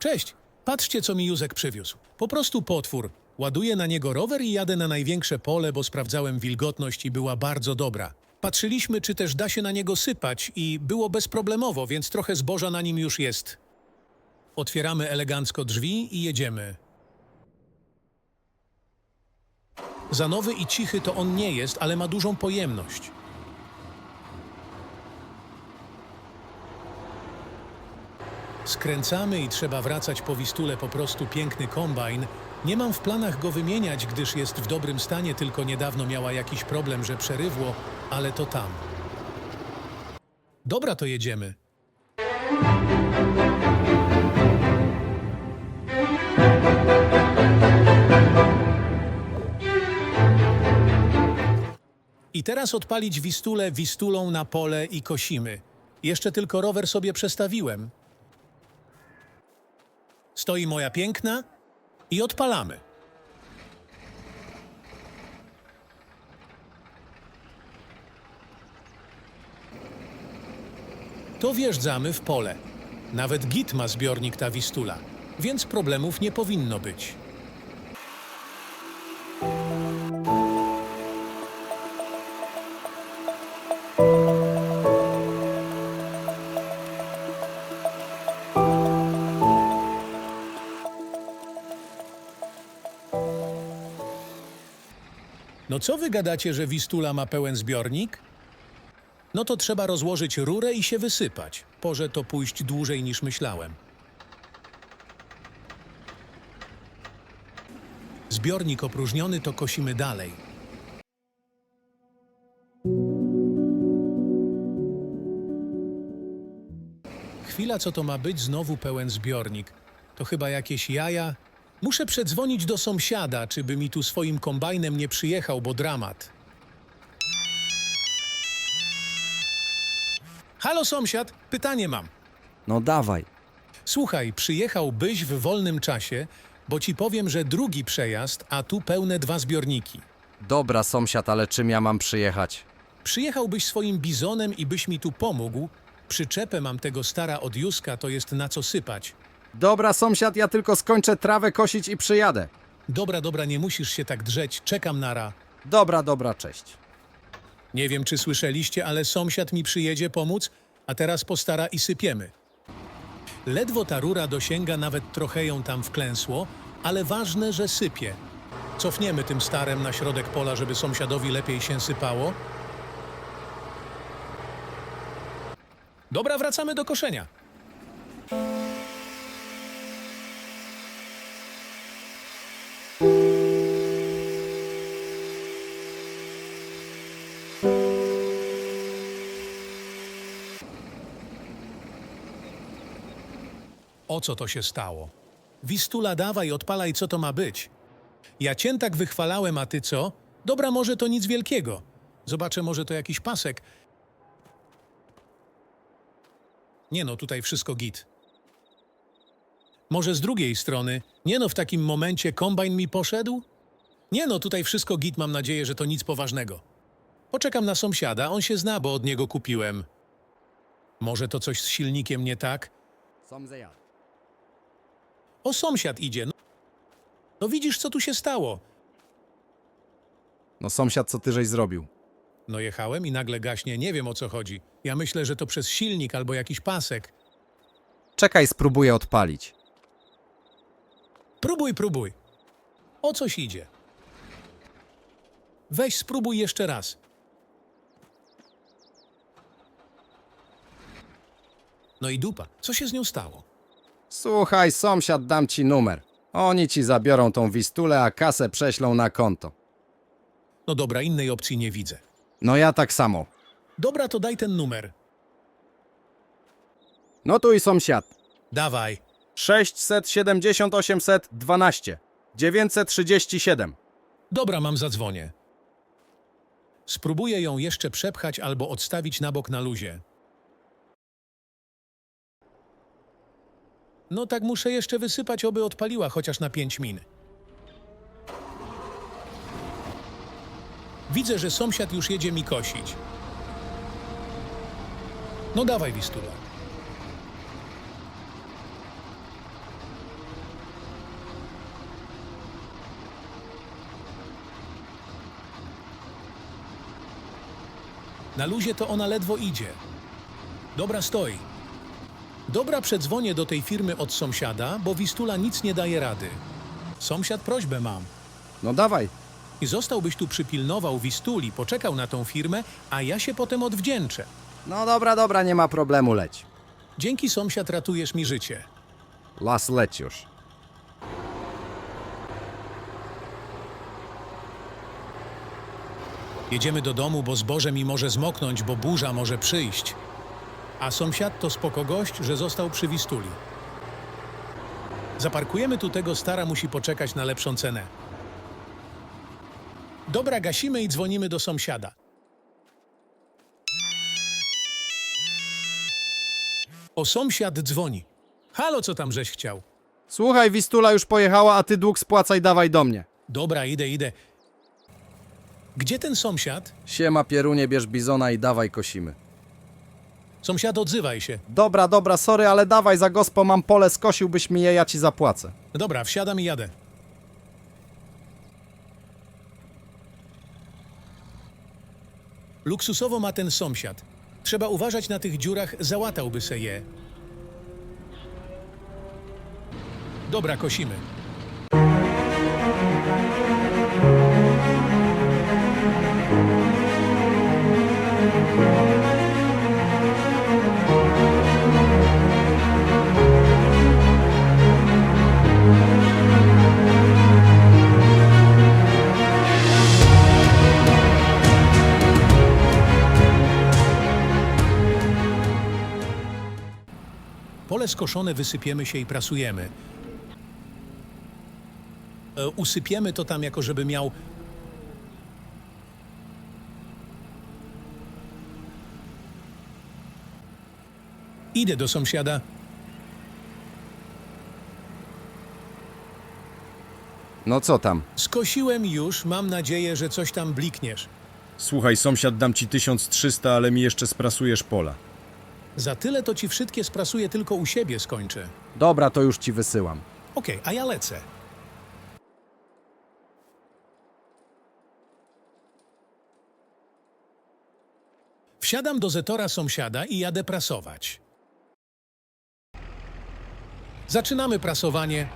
Cześć, patrzcie co mi Józek przywiózł. Po prostu potwór. Ładuję na niego rower i jadę na największe pole, bo sprawdzałem wilgotność i była bardzo dobra. Patrzyliśmy, czy też da się na niego sypać i było bezproblemowo, więc trochę zboża na nim już jest. Otwieramy elegancko drzwi i jedziemy. Za nowy i cichy to on nie jest, ale ma dużą pojemność. Skręcamy i trzeba wracać po Wistule po prostu piękny kombajn. Nie mam w planach go wymieniać, gdyż jest w dobrym stanie, tylko niedawno miała jakiś problem, że przerywło, ale to tam. Dobra, to jedziemy. I teraz odpalić Wistulę Wistulą na pole i kosimy. Jeszcze tylko rower sobie przestawiłem. Stoi moja piękna i odpalamy. To wjeżdżamy w pole. Nawet git ma zbiornik ta Wistula, więc problemów nie powinno być. No co wy gadacie, że Wistula ma pełen zbiornik? No to trzeba rozłożyć rurę i się wysypać. Może to pójść dłużej niż myślałem. Zbiornik opróżniony, to kosimy dalej. Chwila, co to ma być? Znowu pełen zbiornik. To chyba jakieś jaja. Muszę przedzwonić do sąsiada, czy by mi tu swoim kombajnem nie przyjechał, bo dramat. Halo sąsiad, pytanie mam. No dawaj. Słuchaj, przyjechałbyś w wolnym czasie, bo ci powiem, że drugi przejazd, a tu pełne dwa zbiorniki. Dobra, sąsiad, ale czym ja mam przyjechać? Przyjechałbyś swoim bizonem i byś mi tu pomógł. Przyczepę mam tego stara od Józka, to jest na co sypać. Dobra, sąsiad, ja tylko skończę trawę kosić i przyjadę. Dobra, dobra, nie musisz się tak drzeć, czekam nara. Dobra, dobra, cześć. Nie wiem, czy słyszeliście, ale sąsiad mi przyjedzie pomóc, a teraz postara i sypiemy. Ledwo ta rura dosięga, nawet trochę ją tam wklęsło, ale ważne, że sypie. Cofniemy tym starem na środek pola, żeby sąsiadowi lepiej się sypało. Dobra, wracamy do koszenia. O co to się stało? Wistula, dawaj, odpalaj, co to ma być. Ja cię tak wychwalałem, a ty co? Dobra, może to nic wielkiego. Zobaczę, może to jakiś pasek. Nie no, tutaj wszystko git. Może z drugiej strony. Nie no, w takim momencie kombajn mi poszedł? Nie no, tutaj wszystko git, mam nadzieję, że to nic poważnego. Poczekam na sąsiada, on się zna, bo od niego kupiłem. Może to coś z silnikiem nie tak? O, sąsiad idzie. No, no widzisz, co tu się stało. No sąsiad, co ty żeś zrobił? No jechałem i nagle gaśnie, nie wiem o co chodzi. Ja myślę, że to przez silnik albo jakiś pasek. Czekaj, spróbuję odpalić. Próbuj, próbuj. O coś idzie. Weź spróbuj jeszcze raz. No i dupa, co się z nią stało? Słuchaj, sąsiad, dam ci numer. Oni ci zabiorą tą wistulę, a kasę prześlą na konto. No dobra, innej opcji nie widzę. No ja tak samo. Dobra, to daj ten numer. No tu i sąsiad. Dawaj. 670 812 937. Dobra, mam zadzwonię. Spróbuję ją jeszcze przepchać albo odstawić na bok na luzie. No tak muszę jeszcze wysypać, oby odpaliła chociaż na pięć min. Widzę, że sąsiad już jedzie mi kosić. No dawaj, Wistula. Na luzie to ona ledwo idzie. Dobra, stoi. Dobra, przedzwonię do tej firmy od sąsiada, bo Wistula nic nie daje rady. Sąsiad, prośbę mam. No dawaj. I zostałbyś tu przypilnował Wistuli, poczekał na tą firmę, a ja się potem odwdzięczę. No dobra, dobra, nie ma problemu, leć. Dzięki sąsiad ratujesz mi życie. Las leć już. Jedziemy do domu, bo zboże mi może zmoknąć, bo burza może przyjść. A sąsiad to spoko gość, że został przy Wistuli. Zaparkujemy tu tego, stara musi poczekać na lepszą cenę. Dobra, gasimy i dzwonimy do sąsiada. O, sąsiad dzwoni. Halo, co tam żeś chciał? Słuchaj, Wistula już pojechała, a ty dług spłacaj, dawaj do mnie. Dobra, idę, idę. Gdzie ten sąsiad? Siema, Pierunie, bierz bizona i dawaj kosimy. Sąsiad, odzywaj się. Dobra, dobra, sorry, ale dawaj za gospo, mam pole, skosiłbyś mi je, ja ci zapłacę. Dobra, wsiadam i jadę. Luksusowo ma ten sąsiad. Trzeba uważać na tych dziurach, załatałby se je. Dobra, kosimy. Skoszone wysypiemy się i prasujemy. E, usypiemy to tam, jako żeby miał. Idę do sąsiada. No co tam? Skosiłem już, mam nadzieję, że coś tam blikniesz. Słuchaj, sąsiad, dam ci 1300, ale mi jeszcze sprasujesz pola. Za tyle to ci wszystkie sprasuję, tylko u siebie skończę. Dobra, to już ci wysyłam. Okej, a ja lecę. Wsiadam do Zetora sąsiada i jadę prasować. Zaczynamy prasowanie.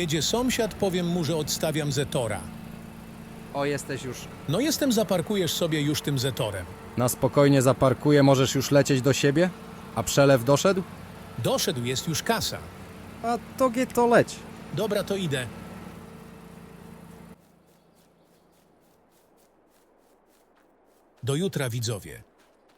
Pojedzie sąsiad, powiem mu, że odstawiam Zetora. O, jesteś już. No jestem, zaparkujesz sobie już tym Zetorem. Na spokojnie zaparkuję, możesz już lecieć do siebie? A przelew doszedł? Doszedł, jest już kasa. A to gie to leć. Dobra, to idę. Do jutra, widzowie.